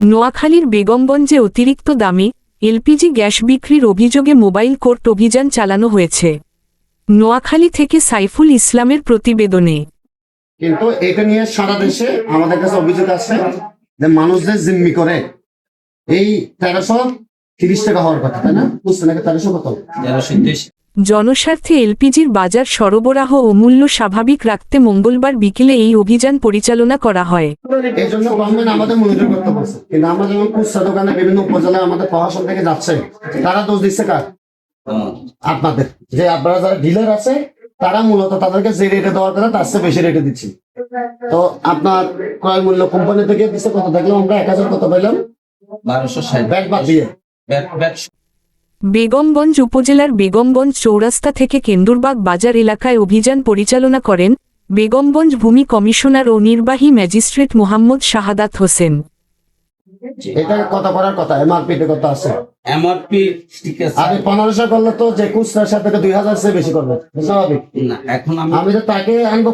নোয়াখালীর বেগমগঞ্জে অতিরিক্ত দামে এলপিজি গ্যাস বিক্রির অভিযোগে মোবাইল কোর্ট অভিযান চালানো হয়েছে। নোয়াখালী থেকে সাইফুল ইসলামের প্রতিবেদনে। কিন্তু এটা নিয়ে সারা দেশে আমাদের কাছে অভিযোগ আছে যে মানুষদের জিম্মি করে। এই তেরোশো তিরিশ টাকা হওয়ার কথা তাই না? বুঝতে নাকি তেরোশো কত? জনস্বার্থে এলপিজির বাজার সরবরাহ ও মূল্য স্বাভাবিক রাখতে মঙ্গলবার বিকেলে এই অভিযান পরিচালনা করা হয়। এই গভর্নমেন্ট আমাদের মনিটর করতে বলছে কিন্তু আমরা যেমন খুচরা দোকানে বিভিন্ন উপজেলায় আমাদের প্রশাসন থেকে যাচ্ছে তারা দোষ দিচ্ছে কার? আপনাদের। যে আপনারা যারা ডিলার আছে তারা মূলত তাদেরকে যে রেটে দেওয়ার কথা তার চেয়ে বেশি রেটে দিচ্ছি। তো আপনার ক্রয় মূল্য কোম্পানি থেকে দিচ্ছে কত? দেখলাম আমরা এক হাজার কত পেলাম বারোশো ষাট। ব্যাট বাদ দিয়ে। বেগমগঞ্জ উপজেলার বেগমগঞ্জ চৌরাস্তা থেকে কেন্দুরবাগ বাজার এলাকায় অভিযান পরিচালনা করেন বেগমগঞ্জ ভূমি কমিশনার ও নির্বাহী ম্যাজিস্ট্রেট মোহাম্মদ শাহাদাত হোসেন। এটা কত করার কথা এমআরপি তে কত আছে। এমআরপি ঠিক আছে। আমি পনেরোশো করলে তো যে খুচরার সাথে দুই হাজার চেয়ে বেশি করবে স্বাভাবিক। না এখন আমি আমি তো তাকে আনব